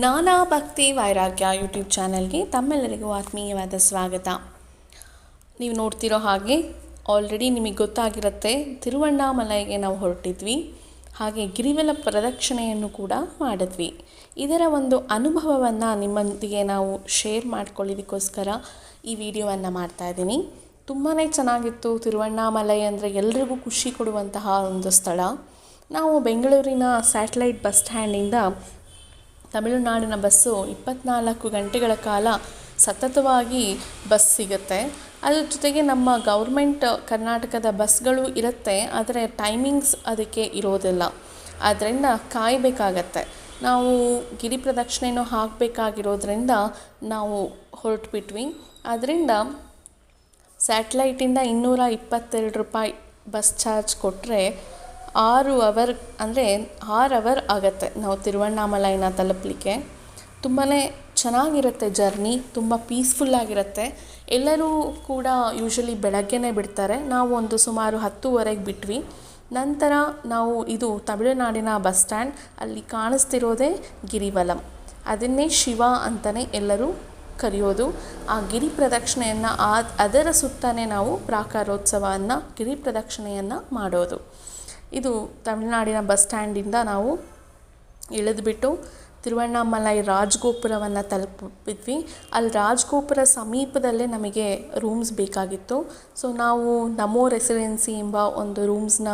ನಾನಾ ಭಕ್ತಿ ವೈರಾಗ್ಯ ಯೂಟ್ಯೂಬ್ ಚಾನಲ್ಗೆ ತಮ್ಮೆಲ್ಲರಿಗೂ ಆತ್ಮೀಯವಾದ ಸ್ವಾಗತ. ನೀವು ನೋಡ್ತಿರೋ ಹಾಗೆ ಆಲ್ರೆಡಿ ನಿಮಗೆ ಗೊತ್ತಾಗಿರುತ್ತೆ, ತಿರುವಣ್ಣಾಮಲೈಗೆ ನಾವು ಹೊರಟಿದ್ವಿ. ಹಾಗೆ ಗಿರಿವಲ ಪ್ರದಕ್ಷಿಣೆಯನ್ನು ಕೂಡ ಮಾಡಿದ್ವಿ. ಇದರ ಒಂದು ಅನುಭವವನ್ನು ನಿಮ್ಮೊಂದಿಗೆ ನಾವು ಶೇರ್ ಮಾಡ್ಕೊಳ್ಳೋದಕ್ಕೋಸ್ಕರ ಈ ವಿಡಿಯೋವನ್ನು ಮಾಡ್ತಾ ಇದ್ದೀನಿ. ತುಂಬಾ ಚೆನ್ನಾಗಿತ್ತು ತಿರುವಣ್ಣಾಮಲೈ ಅಂದರೆ ಎಲ್ರಿಗೂ ಖುಷಿ ಕೊಡುವಂತಹ ಒಂದು ಸ್ಥಳ. ನಾವು ಬೆಂಗಳೂರಿನ ಸ್ಯಾಟಲೈಟ್ ಬಸ್ ಸ್ಟ್ಯಾಂಡಿಂದ ತಮಿಳುನಾಡಿನ ಬಸ್ಸು ಇಪ್ಪತ್ನಾಲ್ಕು ಗಂಟೆಗಳ ಕಾಲ ಸತತವಾಗಿ ಬಸ್ ಸಿಗುತ್ತೆ. ಅದ್ರ ಜೊತೆಗೆ ನಮ್ಮ ಗೌರ್ಮೆಂಟ್ ಕರ್ನಾಟಕದ ಬಸ್ಗಳು ಇರುತ್ತೆ, ಆದರೆ ಟೈಮಿಂಗ್ಸ್ ಅದಕ್ಕೆ ಇರೋದಿಲ್ಲ. ಆದ್ದರಿಂದ ಕಾಯಬೇಕಾಗತ್ತೆ. ನಾವು ಗಿರಿ ಪ್ರದಕ್ಷಿಣೆನೂ ಹಾಕಬೇಕಾಗಿರೋದ್ರಿಂದ ನಾವು ಹೊರಟ್ಬಿಟ್ವಿ. ಅದರಿಂದ ಸ್ಯಾಟ್ಲೈಟಿಂದ ಇನ್ನೂರ ಇಪ್ಪತ್ತೆರಡು ರೂಪಾಯಿ ಬಸ್ ಚಾರ್ಜ್ ಕೊಟ್ಟರೆ ಆರು ಅವರ್ ಅಂದರೆ ಆರು ಅವರ್ ಆಗುತ್ತೆ ನಾವು ತಿರುವಣ್ಣಾಮಲೈನ ತಲುಪಲಿಕ್ಕೆ. ತುಂಬಾ ಚೆನ್ನಾಗಿರುತ್ತೆ ಜರ್ನಿ, ತುಂಬ ಪೀಸ್ಫುಲ್ಲಾಗಿರುತ್ತೆ ಎಲ್ಲರೂ ಕೂಡ ಯೂಶ್ವಲಿ ಬೆಳಗ್ಗೆನೇ ಬಿಡ್ತಾರೆ. ನಾವು ಒಂದು ಸುಮಾರು ಹತ್ತುವರೆಗೆ ಬಿಟ್ವಿ. ನಂತರ ನಾವು ಇದು ತಮಿಳುನಾಡಿನ ಬಸ್ ಸ್ಟ್ಯಾಂಡ್, ಅಲ್ಲಿ ಕಾಣಿಸ್ತಿರೋದೇ ಗಿರಿವಲಂ. ಅದನ್ನೇ ಶಿವ ಅಂತಲೇ ಎಲ್ಲರೂ ಕರೆಯೋದು. ಆ ಗಿರಿ ಪ್ರದಕ್ಷಿಣೆಯನ್ನು ಅದರ ಸುತ್ತಲೇ ನಾವು ಪ್ರಾಕಾರೋತ್ಸವವನ್ನು ಗಿರಿ ಪ್ರದಕ್ಷಿಣೆಯನ್ನು ಮಾಡೋದು. ಇದು ತಮಿಳುನಾಡಿನ ಬಸ್ ಸ್ಟ್ಯಾಂಡಿಂದ ನಾವು ಇಳಿದುಬಿಟ್ಟು ತಿರುವಣ್ಣಾಮಲೈ ರಾಜಗೋಪುರವನ್ನು ತಲುಪಿದ್ವಿ. ಅಲ್ಲಿ ರಾಜಗೋಪುರ ಸಮೀಪದಲ್ಲೇ ನಮಗೆ ರೂಮ್ಸ್ ಬೇಕಾಗಿತ್ತು. ಸೊ ನಾವು ನಮೋ ರೆಸಿಡೆನ್ಸಿ ಎಂಬ ಒಂದು ರೂಮ್ಸ್ನ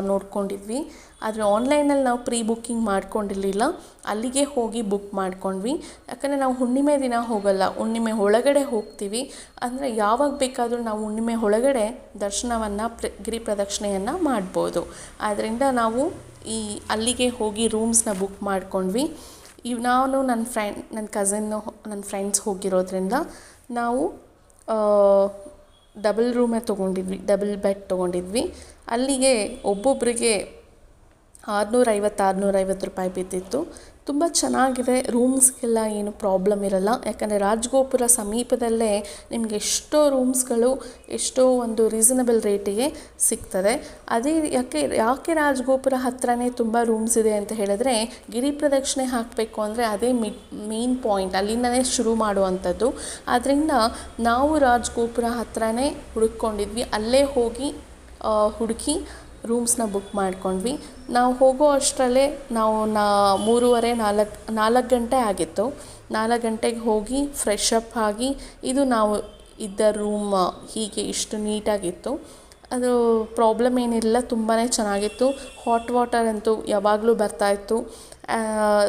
ನೋಡ್ಕೊಂಡಿದ್ವಿ. ಆದರೆ ಆನ್ಲೈನಲ್ಲಿ ನಾವು ಪ್ರೀ ಬುಕ್ಕಿಂಗ್ ಮಾಡ್ಕೊಂಡಿರಲಿಲ್ಲ. ಅಲ್ಲಿಗೆ ಹೋಗಿ ಬುಕ್ ಮಾಡ್ಕೊಂಡ್ವಿ. ಯಾಕಂದರೆ ನಾವು ಹುಣ್ಣಿಮೆ ದಿನ ಹೋಗಲ್ಲ, ಹುಣ್ಣಿಮೆ ಒಳಗಡೆ ಹೋಗ್ತೀವಿ. ಅಂದರೆ ಯಾವಾಗ ಬೇಕಾದರೂ ನಾವು ಹುಣ್ಣಿಮೆ ಒಳಗಡೆ ದರ್ಶನವನ್ನು ಪ್ರ, ಗಿರಿ ಪ್ರದಕ್ಷಿಣೆಯನ್ನು ಮಾಡ್ಬೋದು. ಆದ್ದರಿಂದ ನಾವು ಈ ಅಲ್ಲಿಗೆ ಹೋಗಿ ರೂಮ್ಸ್ನ ಬುಕ್ ಮಾಡ್ಕೊಂಡ್ವಿ. ಇವ್, ನಾನು ನನ್ನ ಫ್ರೆಂಡ್ ನನ್ನ ಕಝನ್ನು ನನ್ನ ಫ್ರೆಂಡ್ಸ್ ಹೋಗಿರೋದ್ರಿಂದ ನಾವು ಡಬಲ್ ರೂಮೇ ತೊಗೊಂಡಿದ್ವಿ ಡಬಲ್ ಬೆಡ್ ತೊಗೊಂಡಿದ್ವಿ. ಅಲ್ಲಿಗೆ ಒಬ್ಬೊಬ್ಬರಿಗೆ ಆರುನೂರೈವತ್ತು ಆರುನೂರೈವತ್ತು ರೂಪಾಯಿ ಬಿದ್ದಿತ್ತು. ತುಂಬ ಚೆನ್ನಾಗಿದೆ. ರೂಮ್ಸ್ಗೆಲ್ಲ ಏನು ಪ್ರಾಬ್ಲಮ್ ಇರಲ್ಲ. ಯಾಕಂದರೆ ರಾಜಗೋಪುರ ಸಮೀಪದಲ್ಲೇ ನಿಮಗೆ ಎಷ್ಟೋ ರೂಮ್ಸ್ಗಳು, ಎಷ್ಟೋ ಒಂದು ರೀಸನಬಲ್ ರೇಟಿಗೆ ಸಿಗ್ತದೆ. ಅದೇ ಯಾಕೆ ಯಾಕೆ ರಾಜಗೋಪುರ ಹತ್ರನೇ ತುಂಬ ರೂಮ್ಸ್ ಇದೆ ಅಂತ ಹೇಳಿದ್ರೆ, ಗಿರಿ ಪ್ರದಕ್ಷಿಣೆ ಹಾಕಬೇಕು ಅಂದರೆ ಅದೇ ಮಿ ಮೇನ್ ಪಾಯಿಂಟ್ ಅಲ್ಲಿಂದನೇ ಶುರು ಮಾಡುವಂಥದ್ದು. ಆದ್ದರಿಂದ ನಾವು ರಾಜಗೋಪುರ ಹತ್ರನೇ ಹುಡುಕೊಂಡಿದ್ವಿ ಅಲ್ಲೇ ಹೋಗಿ ಹುಡುಕಿ ರೂಮ್ಸ್ನ ಬುಕ್ ಮಾಡ್ಕೊಂಡ್ವಿ. ನಾವು ಹೋಗೋ ಅಷ್ಟರಲ್ಲೇ ನಾವು ನಾ ಮೂರುವರೆ ನಾಲ್ಕು ನಾಲ್ಕು ಗಂಟೆ ಆಗಿತ್ತು. ನಾಲ್ಕು ಗಂಟೆಗೆ ಹೋಗಿ ಫ್ರೆಶ್ ಅಪ್ ಆಗಿ ಇದು ನಾವು ಇದ್ದ ರೂಮ್ ಹೀಗೆ ಇಷ್ಟು ನೀಟಾಗಿತ್ತು. ಅದು ಪ್ರಾಬ್ಲಮ್ ಏನಿಲ್ಲ ತುಂಬಾ ಚೆನ್ನಾಗಿತ್ತು. ಹಾಟ್ ವಾಟರ್ ಅಂತೂ ಯಾವಾಗಲೂ ಬರ್ತಾಯಿತ್ತು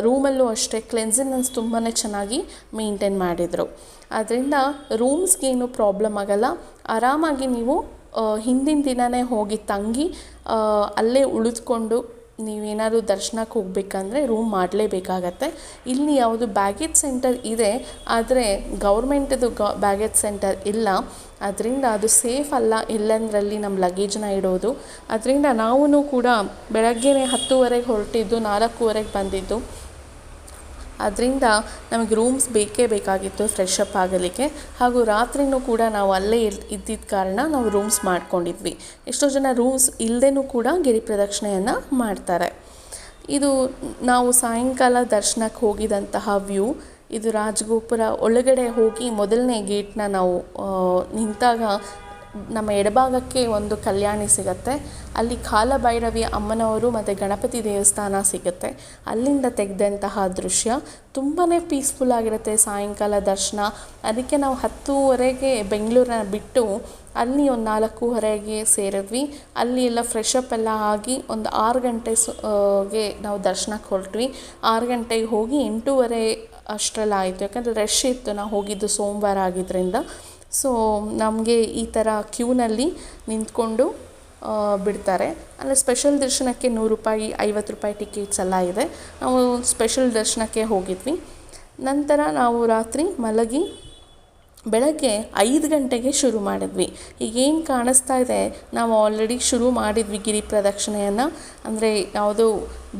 ರೂಮಲ್ಲೂ ಅಷ್ಟೇ ಕ್ಲೆನ್ಸಿನೆನ್ಸ್ ತುಂಬಾ ಚೆನ್ನಾಗಿ ಮೇಂಟೈನ್ ಮಾಡಿದರು. ಅದರಿಂದ ರೂಮ್ಸ್ಗೇನು ಪ್ರಾಬ್ಲಮ್ ಆಗಲ್ಲ. ಆರಾಮಾಗಿ ನೀವು ಹಿಂದಿನ ದಿನವೇ ಹೋಗಿ ತಂಗಿ ಅಲ್ಲೇ ಉಳಿದುಕೊಂಡು ನೀವೇನಾದ್ರು ದರ್ಶನಕ್ಕೆ ಹೋಗ್ಬೇಕಂದ್ರೆ ರೂಮ್ ಮಾಡಲೇಬೇಕಾಗತ್ತೆ. ಇಲ್ಲಿ ಯಾವುದು ಬ್ಯಾಗೇಜ್ ಸೆಂಟರ್ ಇದೆ, ಆದರೆ ಗೌರ್ಮೆಂಟದು ಗ ಬ್ಯಾಗೇಜ್ ಸೆಂಟರ್ ಇಲ್ಲ. ಅದರಿಂದ ಅದು ಸೇಫ್ ಅಲ್ಲ ಎಲ್ಲಂದರಲ್ಲಿ ನಮ್ಮ ಲಗೇಜ್ನ ಇಡೋದು. ಅದರಿಂದ ನಾವು ಕೂಡ ಬೆಳಗ್ಗೆ ಹತ್ತುವರೆಗೆ ಹೊರಟಿದ್ದು ನಾಲ್ಕೂವರೆಗೆ ಬಂದಿದ್ದು. ಅದರಿಂದ ನಮಗೆ ರೂಮ್ಸ್ ಬೇಕೇ ಬೇಕಾಗಿತ್ತು ಫ್ರೆಶ್ ಅಪ್ ಆಗಲಿಕ್ಕೆ. ಹಾಗೂ ರಾತ್ರಿನೂ ಕೂಡ ನಾವು ಅಲ್ಲೇ ಇದ್ದಿದ್ದ ಕಾರಣ ನಾವು ರೂಮ್ಸ್ ಮಾಡ್ಕೊಂಡಿದ್ವಿ. ಎಷ್ಟೋ ಜನ ರೂಮ್ಸ್ ಇಲ್ಲದೇನೂ ಕೂಡ ಗಿರಿ ಪ್ರದಕ್ಷಿಣೆಯನ್ನು ಮಾಡ್ತಾರೆ. ಇದು ನಾವು ಸಾಯಂಕಾಲ ದರ್ಶನಕ್ಕೆ ಹೋಗಿದಂತಹ ವ್ಯೂ. ಇದು ರಾಜಗೋಪುರ ಒಳಗಡೆ ಹೋಗಿ ಮೊದಲನೇ ಗೇಟ್ನ ನಾವು ನಿಂತಾಗ ನಮ್ಮ ಎಡಭಾಗಕ್ಕೆ ಒಂದು ಕಲ್ಯಾಣಿ ಸಿಗುತ್ತೆ. ಅಲ್ಲಿ ಕಾಲಭೈರವಿ ಅಮ್ಮನವರು ಮತ್ತು ಗಣಪತಿ ದೇವಸ್ಥಾನ ಸಿಗುತ್ತೆ. ಅಲ್ಲಿಂದ ತೆಗೆದಂತಹ ದೃಶ್ಯ ತುಂಬಾ ಪೀಸ್ಫುಲ್ ಆಗಿರುತ್ತೆ ಸಾಯಂಕಾಲ ದರ್ಶನ. ಅದಕ್ಕೆ ನಾವು ಹತ್ತೂವರೆಗೆ ಬೆಂಗಳೂರನ್ನ ಬಿಟ್ಟು ಅಲ್ಲಿ ಒಂದು ನಾಲ್ಕೂವರೆಗೆ ಸೇರಿದ್ವಿ. ಅಲ್ಲಿ ಎಲ್ಲ ಫ್ರೆಶ್ ಅಪ್ ಎಲ್ಲ ಆಗಿ ಒಂದು ಆರು ಗಂಟೆ ಸುಗೆ ನಾವು ದರ್ಶನಕ್ಕೆ ಹೊರಟ್ವಿ. ಆರು ಗಂಟೆಗೆ ಹೋಗಿ ಎಂಟೂವರೆ ಅಷ್ಟರಲ್ಲಾಯಿತು ಯಾಕಂದರೆ ರಶ್ ಇತ್ತು. ನಾವು ಹೋಗಿದ್ದು ಸೋಮವಾರ ಆಗಿದ್ದರಿಂದ ಸೊ ನಮಗೆ ಈ ಥರ ಕ್ಯೂನಲ್ಲಿ ನಿಂತ್ಕೊಂಡು ಬಿಡ್ತಾರೆ. ಅಂದರೆ ಸ್ಪೆಷಲ್ ದರ್ಶನಕ್ಕೆ ನೂರು ರೂಪಾಯಿ, ಐವತ್ತು ರೂಪಾಯಿ ಟಿಕೆಟ್ಸ್ ಎಲ್ಲ ಇದೆ. ನಾವು ಸ್ಪೆಷಲ್ ದರ್ಶನಕ್ಕೆ ಹೋಗಿದ್ವಿ. ನಂತರ ನಾವು ರಾತ್ರಿ ಮಲಗಿ ಬೆಳಗ್ಗೆ ಐದು ಗಂಟೆಗೆ ಶುರು ಮಾಡಿದ್ವಿ. ಈಗೇನು ಕಾಣಿಸ್ತಾ ಇದೆ, ನಾವು ಆಲ್ರೆಡಿ ಶುರು ಮಾಡಿದ್ವಿ ಗಿರಿ ಪ್ರದಕ್ಷಿಣೆಯನ್ನು. ಅಂದರೆ, ಯಾವುದು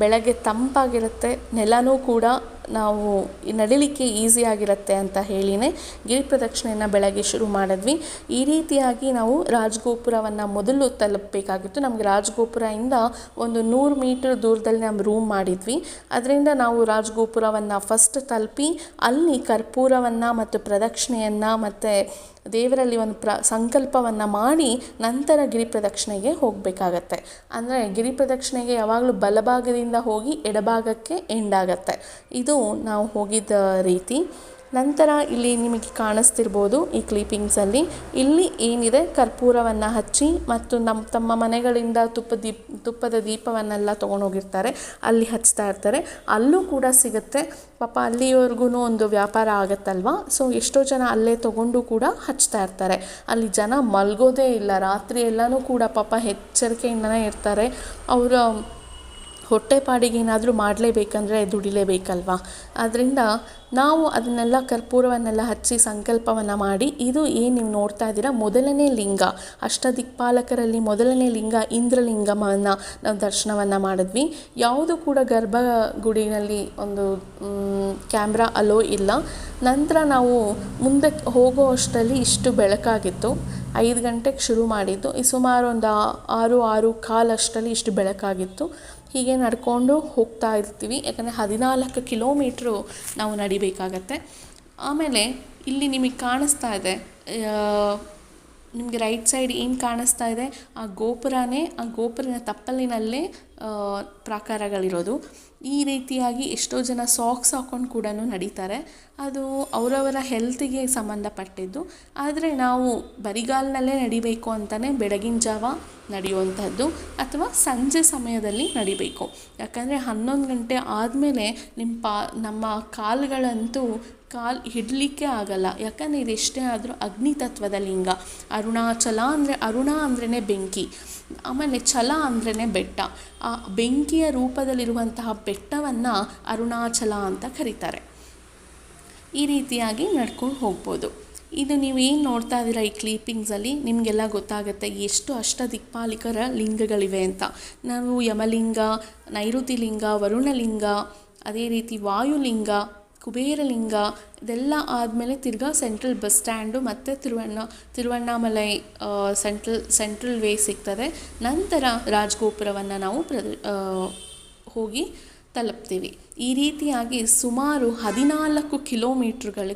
ಬೆಳಗ್ಗೆ ತಂಪಾಗಿರುತ್ತೆ, ನೆಲನೂ ಕೂಡ ನಾವು ನಡಿಲಿಕ್ಕೆ ಈಸಿ ಆಗಿರುತ್ತೆ ಅಂತ ಹೇಳಿನೇ ಗಿರಿ ಪ್ರದಕ್ಷಿಣೆಯನ್ನು ಬೆಳಗ್ಗೆ ಶುರು ಮಾಡಿದ್ವಿ. ಈ ರೀತಿಯಾಗಿ ನಾವು ರಾಜಗೋಪುರವನ್ನು ಮೊದಲು ತಲುಪಬೇಕಾಗಿತ್ತು. ನಮಗೆ ರಾಜಗೋಪುರದಿಂದ ಒಂದು ನೂರು ಮೀಟರ್ ದೂರದಲ್ಲಿ ನಾವು ರೂಮ್ ಮಾಡಿದ್ವಿ. ಅದರಿಂದ ನಾವು ರಾಜಗೋಪುರವನ್ನು ಫಸ್ಟ್ ತಲುಪಿ ಅಲ್ಲಿ ಕರ್ಪೂರವನ್ನು ಮತ್ತು ಪ್ರದಕ್ಷಿಣೆಯನ್ನು ಮತ್ತು ದೇವರಲ್ಲಿ ಒಂದು ಪ್ರ, ಸಂಕಲ್ಪವನ್ನು ಮಾಡಿ ನಂತರ ಗಿರಿ ಪ್ರದಕ್ಷಿಣೆಗೆ ಹೋಗಬೇಕಾಗತ್ತೆ. ಅಂದರೆ ಗಿರಿ ಪ್ರದಕ್ಷಿಣೆಗೆ ಯಾವಾಗಲೂ ಬಲಭಾಗದಿಂದ ಹೋಗಿ ಎಡಭಾಗಕ್ಕೆ ಎಂಡ್ ಆಗುತ್ತೆ ಇದು ನಾವು ಹೋಗಿದ್ದ ರೀತಿ. ನಂತರ ಇಲ್ಲಿ ನಿಮಗೆ ಕಾಣಿಸ್ತಿರ್ಬೋದು ಈ ಕ್ಲೀಪಿಂಗ್ಸಲ್ಲಿ ಇಲ್ಲಿ ಏನಿದೆ? ಕರ್ಪೂರವನ್ನು ಹಚ್ಚಿ ಮತ್ತು ನಮ್ಮ ತಮ್ಮ ಮನೆಗಳಿಂದ ತುಪ್ಪ ದೀಪ, ತುಪ್ಪದ ದೀಪವನ್ನೆಲ್ಲ ತೊಗೊಂಡೋಗಿರ್ತಾರೆ. ಅಲ್ಲಿ ಹಚ್ತಾ ಇರ್ತಾರೆ. ಅಲ್ಲೂ ಕೂಡ ಸಿಗುತ್ತೆ. ಪಾಪ ಅಲ್ಲಿವರೆಗೂ ಒಂದು ವ್ಯಾಪಾರ ಆಗುತ್ತಲ್ವ? ಸೊ ಎಷ್ಟೋ ಜನ ಅಲ್ಲೇ ತೊಗೊಂಡು ಕೂಡ ಹಚ್ತಾ ಇರ್ತಾರೆ. ಅಲ್ಲಿ ಜನ ಮಲ್ಗೋದೇ ಇಲ್ಲ. ರಾತ್ರಿ ಎಲ್ಲನೂ ಕೂಡ ಪಾಪ ಎಚ್ಚರಿಕೆಯಿಂದನೇ ಇರ್ತಾರೆ. ಅವರ ಹೊಟ್ಟೆಪಾಡಿಗೆ ಏನಾದರೂ ಮಾಡಲೇಬೇಕಂದ್ರೆ ದುಡಿಲೇಬೇಕಲ್ವಾ? ಆದ್ದರಿಂದ ನಾವು ಅದನ್ನೆಲ್ಲ ಕರ್ಪೂರವನ್ನೆಲ್ಲ ಹಚ್ಚಿ ಸಂಕಲ್ಪವನ್ನು ಮಾಡಿ, ಇದು ಏನು ನೀವು ನೋಡ್ತಾ ಇದ್ದೀರಾ? ಮೊದಲನೇ ಲಿಂಗ. ಅಷ್ಟದಿಕ್ಪಾಲಕರಲ್ಲಿ ಮೊದಲನೇ ಲಿಂಗ ಇಂದ್ರಲಿಂಗಮನ್ನು ನಾವು ದರ್ಶನವನ್ನು ಮಾಡಿದ್ವಿ. ಯಾವುದು ಕೂಡ ಗರ್ಭಗುಡಿನಲ್ಲಿ ಒಂದು ಕ್ಯಾಮ್ರಾ ಅಲೋ ಇಲ್ಲ. ನಂತರ ನಾವು ಮುಂದಕ್ಕೆ ಹೋಗೋ ಅಷ್ಟರಲ್ಲಿ ಇಷ್ಟು ಬೆಳಕಾಗಿತ್ತು. ಐದು ಗಂಟೆಗೆ ಶುರು ಮಾಡಿದ್ದು. ಈ ಸುಮಾರು ಒಂದು ಆರು ಆರು ಕಾಲಷ್ಟರಲ್ಲಿ ಇಷ್ಟು ಬೆಳಕಾಗಿತ್ತು. ಹೀಗೆ ನಡ್ಕೊಂಡು ಹೋಗ್ತಾ ಇರ್ತೀವಿ. ಯಾಕಂದರೆ ಹದಿನಾಲ್ಕು ಕಿಲೋಮೀಟ್ರು ನಾವು ನಡಿಬೇಕಾಗತ್ತೆ. ಆಮೇಲೆ ಇಲ್ಲಿ ನಿಮಗೆ ಕಾಣಿಸ್ತಾ ಇದೆ ನಿಮಗೆ ರೈಟ್ ಸೈಡ್ ಏನು ಕಾಣಿಸ್ತಾ ಇದೆ? ಆ ಗೋಪುರನೇ, ಆ ಗೋಪುರನ ತಪ್ಪಲಿನಲ್ಲೇ ಪ್ರಾಕಾರಗಳಿರೋದು. ಈ ರೀತಿಯಾಗಿ ಎಷ್ಟೋ ಜನ ಸಾಕ್ಸ್ ಹಾಕ್ಕೊಂಡು ಕೂಡ ನಡೀತಾರೆ. ಅದು ಅವರವರ ಹೆಲ್ತಿಗೆ ಸಂಬಂಧಪಟ್ಟಿದ್ದು. ಆದರೆ ನಾವು ಬರಿಗಾಲಿನಲ್ಲೇ ನಡಿಬೇಕು ಅಂತಲೇ ಬೆಳಗಿನ ಜಾವ ನಡೆಯುವಂಥದ್ದು ಅಥವಾ ಸಂಜೆ ಸಮಯದಲ್ಲಿ ನಡಿಬೇಕು. ಯಾಕಂದರೆ ಹನ್ನೊಂದು ಗಂಟೆ ಆದಮೇಲೆ ನಿಮ್ಮ ಪಾ, ನಮ್ಮ ಕಾಲುಗಳಂತೂ ಕಾಲು ಹಿಡಲಿಕ್ಕೆ ಆಗಲ್ಲ. ಯಾಕಂದರೆ ಇದೆಷ್ಟೇ ಆದರೂ ಅಗ್ನಿ ತತ್ವದ ಲಿಂಗ. ಅರುಣಾಚಲ ಅಂದರೆ ಅರುಣ ಅಂದ್ರೇ ಬೆಂಕಿ. ಆಮೇಲೆ ಛಲ ಅಂದ್ರೇ ಬೆಟ್ಟ. ಬೆಂಕಿಯ ರೂಪದಲ್ಲಿರುವಂತಹ ಬೆಟ್ಟವನ್ನು ಅರುಣಾಚಲ ಅಂತ ಕರೀತಾರೆ. ಈ ರೀತಿಯಾಗಿ ನಡ್ಕೊಂಡು ಹೋಗ್ಬೋದು. ಇದು ನೀವು ಏನು ನೋಡ್ತಾ ಇದ್ದೀರಾ ಈ ಕ್ಲೀಪಿಂಗ್ಸಲ್ಲಿ ನಿಮಗೆಲ್ಲ ಗೊತ್ತಾಗುತ್ತೆ ಎಷ್ಟು ಅಷ್ಟ ದಿಕ್ಪಾಲಿಕರ ಲಿಂಗಗಳಿವೆ ಅಂತ. ನಾವು ಯಮಲಿಂಗ ನೈಋತಿ ಲಿಂಗ ವರುಣಲಿಂಗ, ಅದೇ ರೀತಿ ವಾಯುಲಿಂಗ ಕುಬೇರಲಿಂಗ ಇದೆಲ್ಲ ಆದಮೇಲೆ ತಿರ್ಗಾ ಸೆಂಟ್ರಲ್ ಬಸ್ ಸ್ಟ್ಯಾಂಡು ಮತ್ತು ತಿರುವಣ್ಣ, ತಿರುವಣ್ಣಾಮಲೈ ಸೆಂಟ್ರಲ್ ಸೆಂಟ್ರಲ್ ವೇ ಸಿಗ್ತದೆ. ನಂತರ ರಾಜಗೋಪುರವನ್ನು ನಾವು ಪ್ರದ ಹೋಗಿ ತಲುಪ್ತೀವಿ. ಈ ರೀತಿಯಾಗಿ ಸುಮಾರು ಹದಿನಾಲ್ಕು ಕಿಲೋಮೀಟ್ರುಗಳ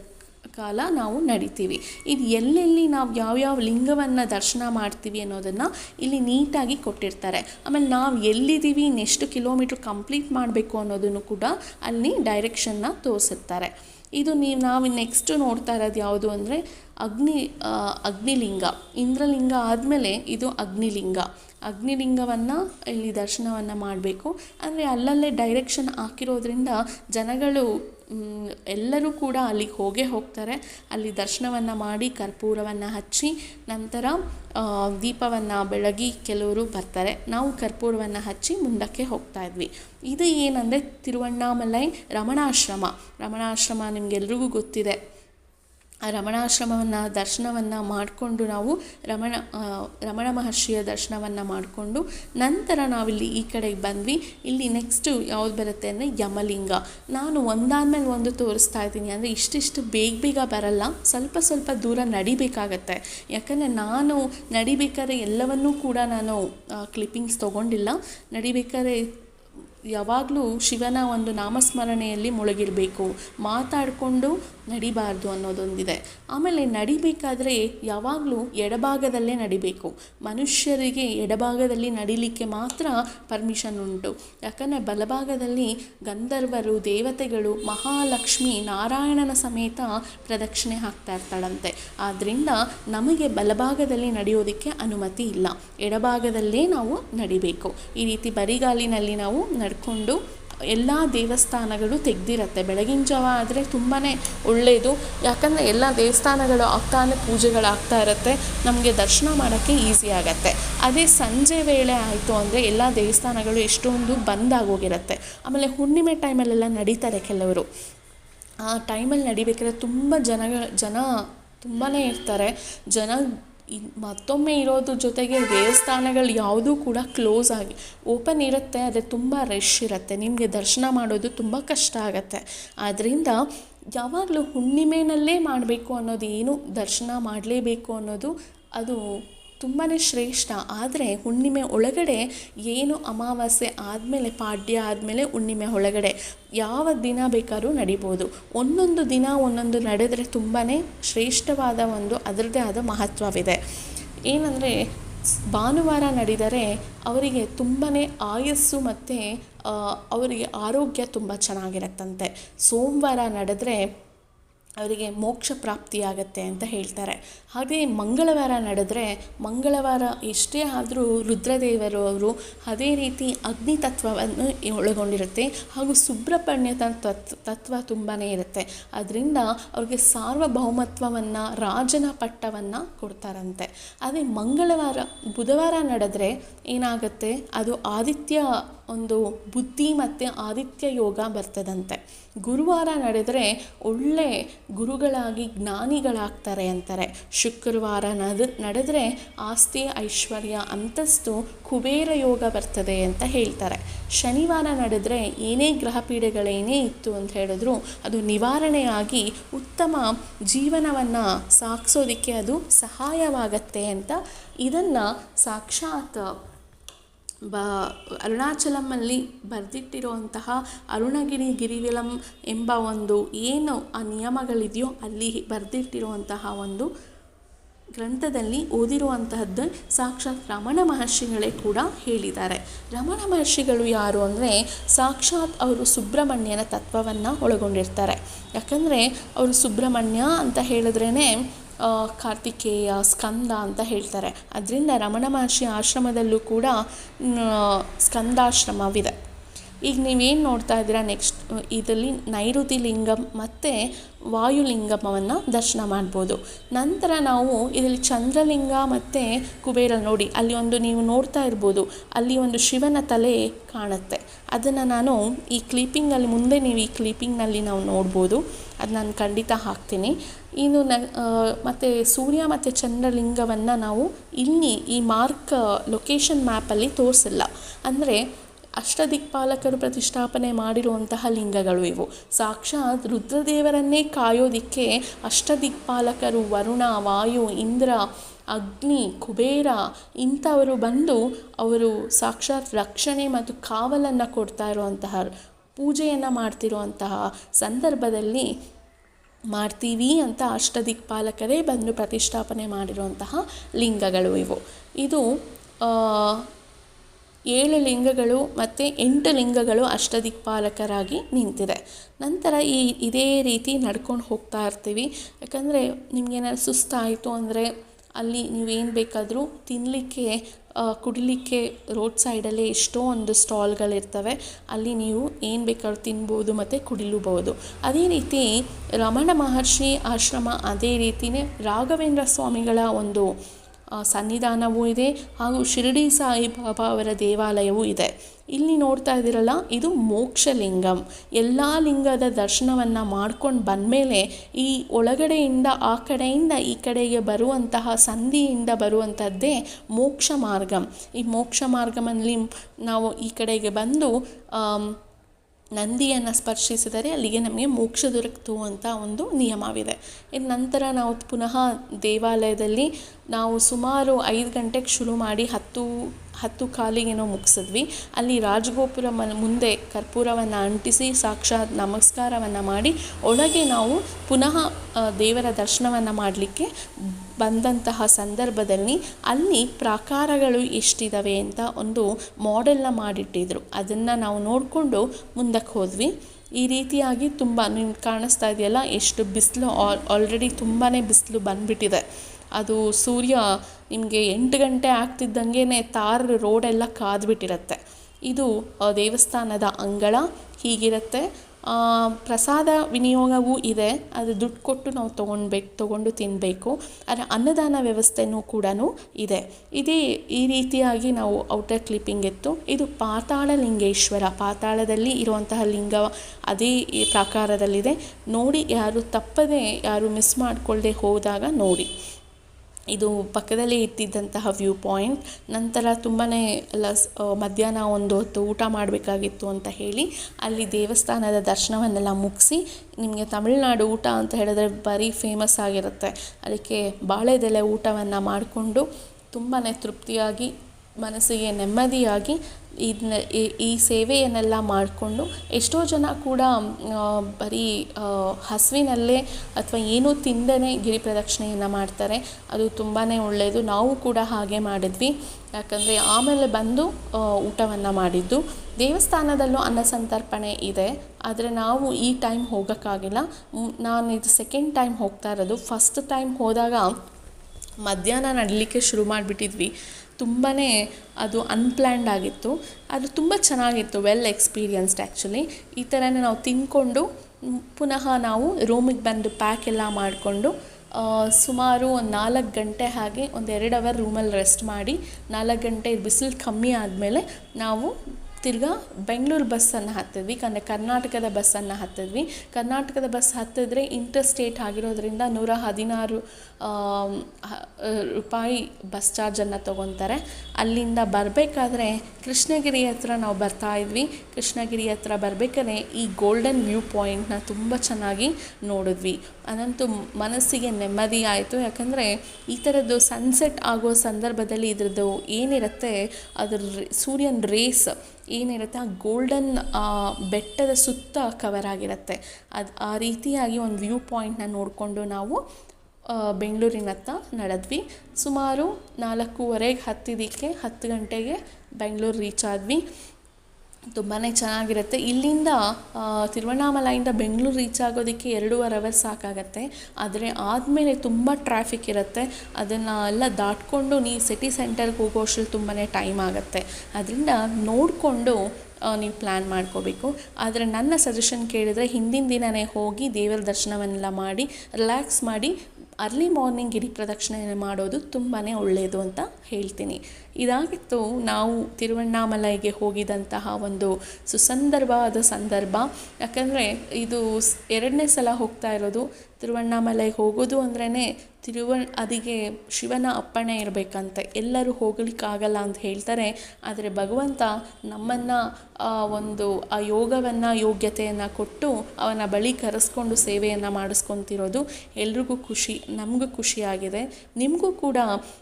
ಕಾಲ ನಾವು ನಡಿತೀವಿ. ಇದು ಎಲ್ಲೆಲ್ಲಿ ನಾವು ಯಾವ್ಯಾವ ಲಿಂಗವನ್ನು ದರ್ಶನ ಮಾಡ್ತೀವಿ ಅನ್ನೋದನ್ನು ಇಲ್ಲಿ ನೀಟಾಗಿ ಕೊಟ್ಟಿರ್ತಾರೆ. ಆಮೇಲೆ ನಾವು ಎಲ್ಲಿದ್ದೀವಿ ಇನ್ನೆಷ್ಟು ಕಿಲೋಮೀಟ್ರ್ ಕಂಪ್ಲೀಟ್ ಮಾಡಬೇಕು ಅನ್ನೋದನ್ನು ಕೂಡ ಅಲ್ಲಿ ಡೈರೆಕ್ಷನ್ನ ತೋರಿಸುತ್ತಾರೆ ಇದು ನೀವು, ನಾವು ನೆಕ್ಸ್ಟು ನೋಡ್ತಾ ಇರೋದು ಯಾವುದು ಅಂದರೆ ಅಗ್ನಿ ಅಗ್ನಿಲಿಂಗ. ಇಂದ್ರಲಿಂಗ ಆದಮೇಲೆ ಇದು ಅಗ್ನಿಲಿಂಗ. ಅಗ್ನಿಲಿಂಗವನ್ನು ಇಲ್ಲಿ ದರ್ಶನವನ್ನು ಮಾಡಬೇಕು. ಅಂದರೆ ಅಲ್ಲಲ್ಲೇ ಡೈರೆಕ್ಷನ್ ಹಾಕಿರೋದ್ರಿಂದ ಜನಗಳು ಎಲ್ಲರೂ ಕೂಡ ಅಲ್ಲಿಗೆ ಹೋಗೇ ಹೋಗ್ತಾರೆ. ಅಲ್ಲಿ ದರ್ಶನವನ್ನು ಮಾಡಿ ಕರ್ಪೂರವನ್ನು ಹಚ್ಚಿ ನಂತರ ದೀಪವನ್ನು ಬೆಳಗಿ ಕೆಲವರು ಬರ್ತಾರೆ. ನಾವು ಕರ್ಪೂರವನ್ನು ಹಚ್ಚಿ ಮುಂದಕ್ಕೆ ಹೋಗ್ತಾ ಇದ್ವಿ. ಇದು ಏನಂದರೆ ತಿರುವಣ್ಣಾಮಲೈ ರಮಣಾಶ್ರಮ. ರಮಣಾಶ್ರಮ ನಿಮಗೆಲ್ರಿಗೂ ಗೊತ್ತಿದೆ. ರಮಣಾಶ್ರಮವನ್ನು, ದರ್ಶನವನ್ನು ಮಾಡಿಕೊಂಡು ನಾವು ರಮಣ ರಮಣ ಮಹರ್ಷಿಯ ದರ್ಶನವನ್ನು ಮಾಡಿಕೊಂಡು ನಂತರ ನಾವಿಲ್ಲಿ ಈ ಕಡೆಗೆ ಬಂದ್ವಿ. ಇಲ್ಲಿ ನೆಕ್ಸ್ಟು ಯಾವ್ದು ಬರುತ್ತೆ ಅಂದರೆ ಯಮಲಿಂಗ. ನಾನು ಒಂದಾದ್ಮೇಲೆ ಒಂದು ತೋರಿಸ್ತಾ ಇದ್ದೀನಿ. ಅಂದರೆ ಇಷ್ಟಿಷ್ಟು ಬೇಗ ಬೇಗ ಬರಲ್ಲ. ಸ್ವಲ್ಪ ಸ್ವಲ್ಪ ದೂರ ನಡಿಬೇಕಾಗತ್ತೆ. ಯಾಕಂದರೆ ನಾನು ನಡಿಬೇಕಾದ್ರೆ ಎಲ್ಲವನ್ನೂ ಕೂಡ ನಾನು ಕ್ಲಿಪ್ಪಿಂಗ್ಸ್ ತೊಗೊಂಡಿಲ್ಲ. ನಡಿಬೇಕಾದ್ರೆ ಯಾವಾಗಲೂ ಶಿವನ ಒಂದು ನಾಮಸ್ಮರಣೆಯಲ್ಲಿ ಮುಳುಗಿರಬೇಕು. ಮಾತಾಡಿಕೊಂಡು ನಡಿಬಾರ್ದು ಅನ್ನೋದೊಂದಿದೆ. ಆಮೇಲೆ ನಡಿಬೇಕಾದ್ರೆ ಯಾವಾಗಲೂ ಎಡಭಾಗದಲ್ಲೇ ನಡಿಬೇಕು. ಮನುಷ್ಯರಿಗೆ ಎಡಭಾಗದಲ್ಲಿ ನಡಿಲಿಕ್ಕೆ ಮಾತ್ರ ಪರ್ಮಿಷನ್ ಉಂಟು. ಯಾಕಂದರೆ ಬಲಭಾಗದಲ್ಲಿ ಗಂಧರ್ವರು, ದೇವತೆಗಳು, ಮಹಾಲಕ್ಷ್ಮಿ, ನಾರಾಯಣನ ಸಮೇತ ಪ್ರದಕ್ಷಿಣೆ ಹಾಕ್ತಾ ಇರ್ತಾಳಂತೆ. ಆದ್ದರಿಂದ ನಮಗೆ ಬಲಭಾಗದಲ್ಲಿ ನಡೆಯೋದಕ್ಕೆ ಅನುಮತಿ ಇಲ್ಲ. ಎಡಭಾಗದಲ್ಲೇ ನಾವು ನಡಿಬೇಕು. ಈ ರೀತಿ ಬರಿಗಾಲಿನಲ್ಲಿ ನಾವು ನಡ್ಕೊಂಡು ಎಲ್ಲ ದೇವಸ್ಥಾನಗಳು ತೆಗೆದಿರತ್ತೆ. ಬೆಳಗಿನ ಜಾವ ಆದರೆ ತುಂಬಾ ಒಳ್ಳೆಯದು ಯಾಕಂದರೆ ಎಲ್ಲ ದೇವಸ್ಥಾನಗಳು ಆಗ್ತಾನೆ ಪೂಜೆಗಳಾಗ್ತಾ ಇರುತ್ತೆ. ನಮಗೆ ದರ್ಶನ ಮಾಡೋಕ್ಕೆ ಈಸಿ ಆಗುತ್ತೆ. ಅದೇ ಸಂಜೆ ವೇಳೆ ಆಯಿತು ಅಂದರೆ ಎಲ್ಲ ದೇವಸ್ಥಾನಗಳು ಎಷ್ಟೊಂದು ಬಂದಾಗೋಗಿರುತ್ತೆ ಆಮೇಲೆ ಹುಣ್ಣಿಮೆ ಟೈಮಲ್ಲೆಲ್ಲ ನಡೀತಾರೆ ಕೆಲವರು. ಆ ಟೈಮಲ್ಲಿ ನಡಿಬೇಕಾದ್ರೆ ತುಂಬ ಜನಗಳ ಜನ ತುಂಬಾ ಇರ್ತಾರೆ. ಜನ ಮತ್ತೊಮ್ಮೆ ಇರೋದ್ರ ಜೊತೆಗೆ ದೇವಸ್ಥಾನಗಳು ಯಾವುದೂ ಕೂಡ ಕ್ಲೋಸ್ ಆಗಿ ಓಪನ್ ಇರುತ್ತೆ, ಆದರೆ ತುಂಬ ರಶ್ ಇರುತ್ತೆ. ನಿಮಗೆ ದರ್ಶನ ಮಾಡೋದು ತುಂಬ ಕಷ್ಟ ಆಗುತ್ತೆ. ಆದ್ದರಿಂದ ಯಾವಾಗಲೂ ಹುಣ್ಣಿಮೆನಲ್ಲೇ ಮಾಡಬೇಕು ಅನ್ನೋದು ಏನು, ದರ್ಶನ ಮಾಡಲೇಬೇಕು ಅನ್ನೋದು, ಅದು ತುಂಬಾ ಶ್ರೇಷ್ಠ. ಆದರೆ ಹುಣ್ಣಿಮೆ ಒಳಗಡೆ ಏನು ಅಮಾವಾಸ್ಯೆ ಆದಮೇಲೆ, ಪಾಡ್ಯ ಆದಮೇಲೆ ಹುಣ್ಣಿಮೆ ಒಳಗಡೆ ಯಾವ ದಿನ ಬೇಕಾದ್ರೂ ನಡಿಬೋದು. ಒಂದೊಂದು ದಿನ ಒಂದೊಂದು ನಡೆದರೆ ತುಂಬಾ ಶ್ರೇಷ್ಠವಾದ ಒಂದು ಅದರದ್ದೇ ಆದ ಮಹತ್ವವಿದೆ. ಏನಂದರೆ, ಭಾನುವಾರ ನಡೆದರೆ ಅವರಿಗೆ ತುಂಬಾ ಆಯಸ್ಸು ಮತ್ತು ಅವರಿಗೆ ಆರೋಗ್ಯ ತುಂಬ ಚೆನ್ನಾಗಿರುತ್ತಂತೆ. ಸೋಮವಾರ ನಡೆದ್ರೆ ಅವರಿಗೆ ಮೋಕ್ಷ ಪ್ರಾಪ್ತಿಯಾಗತ್ತೆ ಅಂತ ಹೇಳ್ತಾರೆ. ಹಾಗೆ ಮಂಗಳವಾರ ನಡೆದರೆ, ಮಂಗಳವಾರ ಎಷ್ಟೇ ಆದರೂ ರುದ್ರದೇವರು ಅವರು ಅದೇ ರೀತಿ ಅಗ್ನಿ ತತ್ವವನ್ನು ಒಳಗೊಂಡಿರುತ್ತೆ. ಹಾಗೂ ಸುಬ್ರಹ್ಮಣ್ಯ ತತ್ವ ತತ್ವ ತುಂಬಾ ಇರುತ್ತೆ. ಅದರಿಂದ ಅವ್ರಿಗೆ ಸಾರ್ವಭೌಮತ್ವವನ್ನು, ರಾಜನ ಪಟ್ಟವನ್ನು ಕೊಡ್ತಾರಂತೆ. ಅದೇ ಮಂಗಳವಾರ, ಬುಧವಾರ ನಡೆದರೆ ಏನಾಗುತ್ತೆ? ಅದು ಆದಿತ್ಯ ಒಂದು ಬುದ್ಧಿ ಮತ್ತು ಆದಿತ್ಯ ಯೋಗ ಬರ್ತದಂತೆ. ಗುರುವಾರ ನಡೆದರೆ ಒಳ್ಳೆ ಗುರುಗಳಾಗಿ ಜ್ಞಾನಿಗಳಾಗ್ತಾರೆ ಅಂತಾರೆ. ಶುಕ್ರವಾರ ನದ, ನಡೆದರೆ ಆಸ್ತಿ ಐಶ್ವರ್ಯ, ಅಂತಸ್ತು ಕುಬೇರ ಯೋಗ ಬರ್ತದೆ ಅಂತ ಹೇಳ್ತಾರೆ. ಶನಿವಾರ ನಡೆದರೆ ಏನೇ ಗ್ರಹ ಪೀಡೆಗಳೇನೇ ಇತ್ತು ಅಂತ ಹೇಳಿದ್ರು ಅದು ನಿವಾರಣೆಯಾಗಿ ಉತ್ತಮ ಜೀವನವನ್ನು ಸಾಗಿಸೋದಕ್ಕೆ ಅದು ಸಹಾಯವಾಗತ್ತೆ ಅಂತ ಇದನ್ನು ಸಾಕ್ಷಾತ್ ಬ ಅರುಣಾಚಲಮಲ್ಲಿ ಬರೆದಿಟ್ಟಿರುವಂತಹ ಅರುಣಗಿರಿ ಗಿರಿವಿಲಂ ಎಂಬ ಒಂದು ಏನು ಆ ನಿಯಮಗಳಿದೆಯೋ ಅಲ್ಲಿ ಬರೆದಿಟ್ಟಿರುವಂತಹ ಒಂದು ಗ್ರಂಥದಲ್ಲಿ ಓದಿರುವಂತಹದ್ದು ಸಾಕ್ಷಾತ್ ರಮಣ ಮಹರ್ಷಿಗಳೇ ಕೂಡ ಹೇಳಿದ್ದಾರೆ. ರಮಣ ಮಹರ್ಷಿಗಳು ಯಾರು ಅಂದರೆ ಸಾಕ್ಷಾತ್ ಅವರು ಸುಬ್ರಹ್ಮಣ್ಯನ ತತ್ವವನ್ನು ಒಳಗೊಂಡಿರ್ತಾರೆ. ಯಾಕಂದರೆ ಅವರು ಸುಬ್ರಹ್ಮಣ್ಯ ಅಂತ ಹೇಳಿದ್ರೇ ಕಾರ್ತಿಕೇಯ ಸ್ಕಂದ ಅಂತ ಹೇಳ್ತಾರೆ. ಅದರಿಂದ ರಮಣ ಮಹರ್ಷಿ ಆಶ್ರಮದಲ್ಲೂ ಕೂಡ ಸ್ಕಂದಾಶ್ರಮವಿದೆ. ಈಗ ನೀವೇನು ನೋಡ್ತಾ ಇದ್ದೀರಾ ನೆಕ್ಸ್ಟ್, ಇದರಲ್ಲಿ ನೈಋತಿ ಲಿಂಗಂ ಮತ್ತು ವಾಯುಲಿಂಗಮವನ್ನು ದರ್ಶನ ಮಾಡ್ಬೋದು. ನಂತರ ನಾವು ಇದರಲ್ಲಿ ಚಂದ್ರಲಿಂಗ ಮತ್ತು ಕುಬೇರ ನೋಡಿ, ಅಲ್ಲಿ ಒಂದು ನೀವು ನೋಡ್ತಾ ಇರ್ಬೋದು, ಅಲ್ಲಿ ಒಂದು ಶಿವನ ತಲೆ ಕಾಣುತ್ತೆ. ಅದನ್ನು ನಾನು ಈ ಕ್ಲೀಪಿಂಗಲ್ಲಿ ಮುಂದೆ ನೀವು ಈ ಕ್ಲೀಪಿಂಗ್ನಲ್ಲಿ ನಾವು ನೋಡ್ಬೋದು. ಅದು ನಾನು ಖಂಡಿತ ಹಾಕ್ತೀನಿ. ಇನ್ನು ನ ಮತ್ತು ಸೂರ್ಯ ಮತ್ತು ಚಂದ್ರಲಿಂಗವನ್ನು ನಾವು ಇಲ್ಲಿ ಈ ಮಾರ್ಕ್, ಲೊಕೇಶನ್ ಮ್ಯಾಪಲ್ಲಿ ತೋರಿಸಿಲ್ಲ. ಅಂದರೆ ಅಷ್ಟದಿಕ್ಪಾಲಕರು ಪ್ರತಿಷ್ಠಾಪನೆ ಮಾಡಿರುವಂತಹ ಲಿಂಗಗಳು ಇವು. ಸಾಕ್ಷಾತ್ ರುದ್ರದೇವರನ್ನೇ ಕಾಯೋದಿಕ್ಕೆ ಅಷ್ಟದಿಕ್ಪಾಲಕರು ವರುಣ, ವಾಯು, ಇಂದ್ರ, ಅಗ್ನಿ, ಕುಬೇರ ಇಂಥವರು ಬಂದು ಅವರು ಸಾಕ್ಷಾತ್ ರಕ್ಷಣೆ ಮತ್ತು ಕಾವಲನ್ನು ಕೊಡ್ತಾ ಇರುವಂತಹ ಪೂಜೆಯನ್ನು ಮಾಡ್ತಿರುವಂತಹ ಸಂದರ್ಭದಲ್ಲಿ ಮಾಡ್ತೀವಿ ಅಂತ ಅಷ್ಟದಿಕ್ಪಾಲಕರೇ ಬಂದು ಪ್ರತಿಷ್ಠಾಪನೆ ಮಾಡಿರುವಂತಹ ಲಿಂಗಗಳು ಇವು. ಇದು ಏಳು ಲಿಂಗಗಳು ಮತ್ತು ಎಂಟು ಲಿಂಗಗಳು ಅಷ್ಟದಿಕ್ಪಾಲಕರಾಗಿ ನಿಂತಿದೆ. ನಂತರ ಈ, ಇದೇ ರೀತಿ ನಡ್ಕೊಂಡು ಹೋಗ್ತಾ ಇರ್ತೀವಿ. ಯಾಕಂದರೆ ನಿಮ್ಗೇನಾದ್ರು ಸುಸ್ತಾಯಿತು ಅಂದರೆ ಅಲ್ಲಿ ನೀವೇನು ಬೇಕಾದರೂ ತಿನ್ನಲಿಕ್ಕೆ ಕುಡಿಲಿಕ್ಕೆ ರೋಡ್ ಸೈಡಲ್ಲೇ ಎಷ್ಟೋ ಒಂದು ಸ್ಟಾಲ್ಗಳಿರ್ತವೆ. ಅಲ್ಲಿ ನೀವು ಏನು ಬೇಕಾದ್ರೂ ತಿನ್ಬೋದು ಮತ್ತು ಕುಡಿಲೂಬಹುದು. ಅದೇ ರೀತಿ ರಮಣ ಮಹರ್ಷಿ ಆಶ್ರಮ ಅದೇ ರೀತಿಯೇ ರಾಘವೇಂದ್ರ ಸ್ವಾಮಿಗಳ ಒಂದು ಸನ್ನಿಧಾನವೂ ಇದೆ ಹಾಗೂ ಶಿರಡಿ ಸಾಯಿಬಾಬಾ ಅವರ ದೇವಾಲಯವೂ ಇದೆ. ಇಲ್ಲಿ ನೋಡ್ತಾ ಇದ್ದೀರಲ್ಲ, ಇದು ಮೋಕ್ಷಲಿಂಗಂ. ಎಲ್ಲ ಲಿಂಗದ ದರ್ಶನವನ್ನು ಮಾಡ್ಕೊಂಡು ಬಂದಮೇಲೆ ಈ ಒಳಗಡೆಯಿಂದ ಆ ಕಡೆಯಿಂದ ಈ ಕಡೆಗೆ ಬರುವಂತಹ ಸಂಧಿಯಿಂದ ಬರುವಂಥದ್ದೇ ಮೋಕ್ಷ ಮಾರ್ಗಂ. ಈ ಮೋಕ್ಷ ಮಾರ್ಗಮಲ್ಲಿ ನಾವು ಈ ಕಡೆಗೆ ಬಂದು ನಂದಿಯನ್ನು ಸ್ಪರ್ಶಿಸಿದರೆ ಅಲ್ಲಿಗೆ ನಮಗೆ ಮೋಕ್ಷ ದೊರಕಿತು ಅಂತ ಒಂದು ನಿಯಮವಿದೆ. ಇದು ನಂತರ ನಾವು ಪುನಃ ದೇವಾಲಯದಲ್ಲಿ ನಾವು ಸುಮಾರು ಐದು ಗಂಟೆಗೆ ಶುರು ಮಾಡಿ ಹತ್ತು ಹತ್ತು ಕಾಲಿಗೇನೋ ಮುಗಿಸಿದ್ವಿ. ಅಲ್ಲಿ ರಾಜಗೋಪುರ ಮುಂದೆ ಕರ್ಪೂರವನ್ನು ಅಂಟಿಸಿ ಸಾಕ್ಷಾತ್ ನಮಸ್ಕಾರವನ್ನು ಮಾಡಿ ಒಳಗೆ ನಾವು ಪುನಃ ದೇವರ ದರ್ಶನವನ್ನು ಮಾಡಲಿಕ್ಕೆ ಬಂದಂತಹ ಸಂದರ್ಭದಲ್ಲಿ ಅಲ್ಲಿ ಪ್ರಾಕಾರಗಳು ಎಷ್ಟಿದ್ದಾವೆ ಅಂತ ಒಂದು ಮಾಡೆಲ್ನ ಮಾಡಿಟ್ಟಿದ್ರು. ಅದನ್ನು ನಾವು ನೋಡಿಕೊಂಡು ಮುಂದಕ್ಕೆ ಹೋದ್ವಿ. ಈ ರೀತಿಯಾಗಿ ತುಂಬ, ನಿಮ್ಗೆ ಕಾಣಿಸ್ತಾ ಇದೆಯಲ್ಲ, ಎಷ್ಟು ಬಿಸಿಲು ಆಲ್ರೆಡಿ ತುಂಬಾ ಬಿಸಿಲು ಬಂದುಬಿಟ್ಟಿದೆ. ಅದು ಸೂರ್ಯ ನಿಮಗೆ ಎಂಟು ಗಂಟೆ ಆಗ್ತಿದ್ದಂಗೆ ತಾರ್ ರೋಡೆಲ್ಲ ಕಾದ್ಬಿಟ್ಟಿರುತ್ತೆ. ಇದು ದೇವಸ್ಥಾನದ ಅಂಗಳ ಹೀಗಿರುತ್ತೆ. ಪ್ರಸಾದ ವಿನಿಯೋಗವೂ ಇದೆ. ಅದು ದುಡ್ಡು ಕೊಟ್ಟು ನಾವು ತೊಗೊಳ್ಬೇಕು ತೊಗೊಂಡು ತಿನ್ನಬೇಕು ಅದರ ಅನ್ನದಾನ ವ್ಯವಸ್ಥೆನೂ ಕೂಡ ಇದೆ. ಇದೇ, ಈ ರೀತಿಯಾಗಿ ನಾವು ಔಟರ್ ಕ್ಲಿಪ್ಪಿಂಗ್ ಇತ್ತು ಇದು ಪಾತಾಳ ಲಿಂಗೇಶ್ವರ. ಪಾತಾಳದಲ್ಲಿ ಇರುವಂತಹ ಲಿಂಗ ಅದೇ ಪ್ರಕಾರದಲ್ಲಿದೆ. ನೋಡಿ ಯಾರು ತಪ್ಪದೆ ಯಾರು ಮಿಸ್ ಮಾಡಿಕೊಳ್ಳದೆ ಹೋದಾಗ ನೋಡಿ. ಇದು ಪಕ್ಕದಲ್ಲಿ ಇಟ್ಟಿದ್ದಂತಹ ವ್ಯೂ ಪಾಯಿಂಟ್. ನಂತರ ತುಂಬಾ ಲಸ್ ಮಧ್ಯಾಹ್ನ ಒಂದು ಹೊತ್ತು ಊಟ ಮಾಡಬೇಕಾಗಿತ್ತು ಅಂತ ಹೇಳಿ ಅಲ್ಲಿ ದೇವಸ್ಥಾನದ ದರ್ಶನವನ್ನೆಲ್ಲ ಮುಗಿಸಿ ನಿಮಗೆ ತಮಿಳುನಾಡು ಊಟ ಅಂತ ಹೇಳಿದ್ರೆ ಬರೀ ಫೇಮಸ್ ಆಗಿರುತ್ತೆ. ಅದಕ್ಕೆ ಬಾಳೆದೆಲೆ ಊಟವನ್ನು ಮಾಡಿಕೊಂಡು ತುಂಬಾ ತೃಪ್ತಿಯಾಗಿ, ಮನಸ್ಸಿಗೆ ನೆಮ್ಮದಿಯಾಗಿ ಇದನ್ನ ಈ ಸೇವೆಯನ್ನೆಲ್ಲ ಮಾಡಿಕೊಂಡು ಎಷ್ಟೋ ಜನ ಕೂಡ ಬರೀ ಹಸುವಿನಲ್ಲೇ ಅಥವಾ ಏನೂ ತಿಂದೇ ಗಿರಿ ಪ್ರದಕ್ಷಿಣೆಯನ್ನು ಮಾಡ್ತಾರೆ. ಅದು ತುಂಬಾ ಒಳ್ಳೆಯದು ನಾವು ಕೂಡ ಹಾಗೆ ಮಾಡಿದ್ವಿ. ಯಾಕಂದರೆ ಆಮೇಲೆ ಬಂದು ಊಟವನ್ನು ಮಾಡಿದ್ದು. ದೇವಸ್ಥಾನದಲ್ಲೂ ಅನ್ನ ಸಂತರ್ಪಣೆ ಇದೆ. ಆದರೆ ನಾವು ಈ ಟೈಮ್ ಹೋಗೋಕ್ಕಾಗಿಲ್ಲ. ನಾನು ಇದು ಸೆಕೆಂಡ್ ಟೈಮ್ ಹೋಗ್ತಾ ಇರೋದು. ಫಸ್ಟ್ ಟೈಮ್ ಹೋದಾಗ ಮಧ್ಯಾಹ್ನ ನಡಲಿಕ್ಕೆ ಶುರು ಮಾಡಿಬಿಟ್ಟಿದ್ವಿ. ತುಂಬಾ ಅದು ಅನ್ಪ್ಲ್ಯಾಂಡ್ ಆಗಿತ್ತು. ಅದು ತುಂಬ ಚೆನ್ನಾಗಿತ್ತು ವೆಲ್ ಎಕ್ಸ್ಪೀರಿಯನ್ಸ್ಡ್ ಆ್ಯಕ್ಚುಲಿ ಈ ಥರನೇ ನಾವು ತಿಂದ್ಕೊಂಡು ಪುನಃ ನಾವು ರೂಮಿಗೆ ಬಂದು ಪ್ಯಾಕ್ ಎಲ್ಲ ಮಾಡಿಕೊಂಡು ಸುಮಾರು ಒಂದು ನಾಲ್ಕು ಗಂಟೆ ಹಾಗೆ ಒಂದು ಎರಡು ಅವರ್ ರೂಮಲ್ಲಿ ರೆಸ್ಟ್ ಮಾಡಿ, ನಾಲ್ಕು ಗಂಟೆ ಬಿಸಿಲು ಕಮ್ಮಿ ಆದಮೇಲೆ ನಾವು ತಿರ್ಗಾ ಬೆಂಗಳೂರು ಬಸ್ಸನ್ನು ಹತ್ತಿದ್ವಿ ಅಂದರೆ ಕರ್ನಾಟಕದ ಬಸ್ಸನ್ನು ಹತ್ತಿದ್ವಿ. ಕರ್ನಾಟಕದ ಬಸ್ ಹತ್ತಿದ್ರೆ ಇಂಟರ್ ಸ್ಟೇಟ್ ಆಗಿರೋದ್ರಿಂದ ನೂರ ಹದಿನಾರು ರೂಪಾಯಿ ಬಸ್ ಚಾರ್ಜನ್ನು ತೊಗೊತಾರೆ. ಅಲ್ಲಿಂದ ಬರಬೇಕಾದ್ರೆ ಕೃಷ್ಣಗಿರಿ ಹತ್ರ ನಾವು ಬರ್ತಾ ಇದ್ವಿ. ಕೃಷ್ಣಗಿರಿ ಹತ್ರ ಬರಬೇಕಾದ್ರೆ ಈ ಗೋಲ್ಡನ್ ವ್ಯೂ ಪಾಯಿಂಟ್ನ ತುಂಬ ಚೆನ್ನಾಗಿ ನೋಡಿದ್ವಿ. ಅದಂತೂ ಮನಸ್ಸಿಗೆ ನೆಮ್ಮದಿ ಆಯಿತು. ಯಾಕಂದರೆ ಈ ಥರದ್ದು ಸನ್ಸೆಟ್ ಆಗೋ ಸಂದರ್ಭದಲ್ಲಿ ಇದ್ರದ್ದು ಏನಿರುತ್ತೆ, ಅದ್ರ ಸೂರ್ಯನ ರೇಸ್ ಏನಿರುತ್ತೆ, ಆ ಗೋಲ್ಡನ್ ಬೆಟ್ಟದ ಸುತ್ತ ಕವರ್ ಆಗಿರುತ್ತೆ. ಅದು ಆ ರೀತಿಯಾಗಿ ಒಂದು ವ್ಯೂ ಪಾಯಿಂಟ್ನ ನೋಡಿಕೊಂಡು ನಾವು ಬೆಂಗಳೂರಿನತ್ತ ನಡೆದ್ವಿ. ಸುಮಾರು ನಾಲ್ಕೂವರೆಗೆ ಹತ್ತಿದ್ದಕ್ಕೆ ಹತ್ತು ಗಂಟೆಗೆ ಬೆಂಗಳೂರು ರೀಚ್ ಆದ್ವಿ. ತುಂಬಾ ಚೆನ್ನಾಗಿರುತ್ತೆ. ಇಲ್ಲಿಂದ ತಿರುವಣ್ಣಾಮಲೈಯಿಂದ ಬೆಂಗಳೂರು ರೀಚ್ ಆಗೋದಕ್ಕೆ ಎರಡೂವರೆ ಅವರ್ ಸಾಕಾಗತ್ತೆ. ಆದರೆ ಆದಮೇಲೆ ತುಂಬ ಟ್ರಾಫಿಕ್ ಇರುತ್ತೆ. ಅದನ್ನು ಎಲ್ಲ ದಾಟ್ಕೊಂಡು ನೀವು ಸಿಟಿ ಸೆಂಟರ್ಗೆ ಹೋಗೋ ತುಂಬಾ ಟೈಮ್ ಆಗುತ್ತೆ. ಅದರಿಂದ ನೋಡಿಕೊಂಡು ನೀವು ಪ್ಲ್ಯಾನ್ ಮಾಡ್ಕೋಬೇಕು. ಆದರೆ ನನ್ನ ಸಜೆಷನ್ ಕೇಳಿದರೆ ಹಿಂದಿನ ದಿನವೇ ಹೋಗಿ ದೇವರ ದರ್ಶನವನ್ನೆಲ್ಲ ಮಾಡಿ ರಿಲ್ಯಾಕ್ಸ್ ಮಾಡಿ ಅರ್ಲಿ ಮಾರ್ನಿಂಗ್ ಗಿರಿ ಪ್ರದಕ್ಷಿಣೆ ಮಾಡೋದು ತುಂಬಾ ಒಳ್ಳೆಯದು ಅಂತ ಹೇಳ್ತೀನಿ. ಇದಾಗಿತ್ತು ನಾವು ತಿರುವಣ್ಣಾಮಲೈಗೆ ಹೋಗಿದಂತಹ ಒಂದು ಸುಸಂದರ್ಭವಾದ ಸಂದರ್ಭ. ಯಾಕಂದರೆ ಇದು ಎರಡನೇ ಸಲ ಹೋಗ್ತಾ ಇರೋದು. ತಿರುವಣ್ಣಾಮಲೈಗೆ ಹೋಗೋದು ಅಂದ್ರೇ ತಿರುವ ಅದಿಗೆ ಶಿವನ ಅಪ್ಪಣೆ ಇರಬೇಕಂತ. ಎಲ್ಲರೂ ಹೋಗಲಿಕ್ಕಾಗಲ್ಲ ಅಂತ ಹೇಳ್ತಾರೆ. ಆದರೆ ಭಗವಂತ ನಮ್ಮನ್ನು ಒಂದು ಆ ಯೋಗವನ್ನು, ಯೋಗ್ಯತೆಯನ್ನು ಕೊಟ್ಟು ಅವನ ಬಳಿ ಕರೆಸ್ಕೊಂಡು ಸೇವೆಯನ್ನು ಮಾಡಿಸ್ಕೊತಿರೋದು. ಎಲ್ರಿಗೂ ಖುಷಿ, ನಮಗೂ ಖುಷಿಯಾಗಿದೆ. ನಿಮಗೂ ಕೂಡ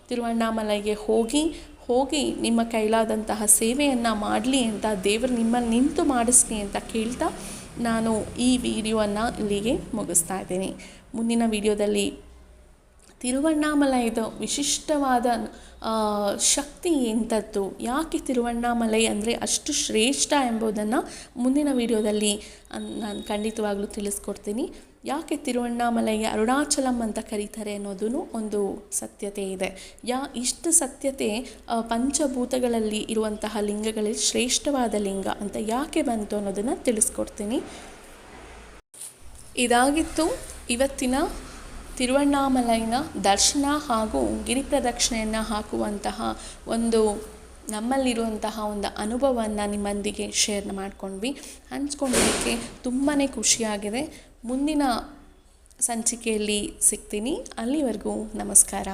ತಿರುವಣ್ಣಾಮಲೈಗೆ ಹೋಗಿ ಹೋಗಿ ನಿಮ್ಮ ಕೈಲಾದಂತಹ ಸೇವೆಯನ್ನು ಮಾಡಲಿ ಅಂತ ದೇವರು ನಿಮ್ಮಲ್ಲಿ ನಿಂತು ಮಾಡಿಸ್ಲಿ ಅಂತ ಕೇಳ್ತಾ ನಾನು ಈ ವಿಡಿಯೋವನ್ನು ಇಲ್ಲಿಗೆ ಮುಗಿಸ್ತಾ ಇದ್ದೀನಿ. ಮುಂದಿನ ವಿಡಿಯೋದಲ್ಲಿ ತಿರುವಣ್ಣಾಮಲೈದ ವಿಶಿಷ್ಟವಾದ ಶಕ್ತಿ ಎಂಥದ್ದು ಯಾಕೆ ತಿರುವಣ್ಣಾಮಲೈ ಅಂದರೆ ಅಷ್ಟು ಶ್ರೇಷ್ಠ ಎಂಬುದನ್ನು ಮುಂದಿನ ವಿಡಿಯೋದಲ್ಲಿ ನಾನು ಖಂಡಿತವಾಗ್ಲೂ ತಿಳಿಸ್ಕೊಡ್ತೀನಿ. ಯಾಕೆ ತಿರುವಣ್ಣಾಮಲೈಗೆ ಅರುಣಾಚಲಂ ಅಂತ ಕರೀತಾರೆ ಅನ್ನೋದೂ ಒಂದು ಸತ್ಯತೆ ಇದೆ. ಯಾ, ಇಷ್ಟು ಸತ್ಯತೆ ಪಂಚಭೂತಗಳಲ್ಲಿ ಇರುವಂತಹ ಲಿಂಗಗಳಲ್ಲಿ ಶ್ರೇಷ್ಠವಾದ ಲಿಂಗ ಅಂತ ಯಾಕೆ ಬಂತು ಅನ್ನೋದನ್ನು ತಿಳಿಸ್ಕೊಡ್ತೀನಿ. ಇದಾಗಿತ್ತು ಇವತ್ತಿನ ತಿರುವಣ್ಣಾಮಲೈನ ದರ್ಶನ ಹಾಗೂ ಗಿರಿ ಪ್ರದಕ್ಷಿಣೆಯನ್ನು ಹಾಕುವಂತಹ ಒಂದು ನಮ್ಮಲ್ಲಿರುವಂತಹ ಒಂದು ಅನುಭವವನ್ನು ನಿಮ್ಮೊಂದಿಗೆ ಶೇರ್ ಮಾಡ್ಕೊಂಡ್ವಿ. ಹಂಚ್ಕೊಂಡಿದ್ದಕ್ಕೆ ತುಂಬಾ ಖುಷಿಯಾಗಿದೆ. ಮುಂದಿನ ಸಂಚಿಕೆಯಲ್ಲಿ ಸಿಗ್ತೀನಿ. ಅಲ್ಲಿವರೆಗೂ ನಮಸ್ಕಾರ.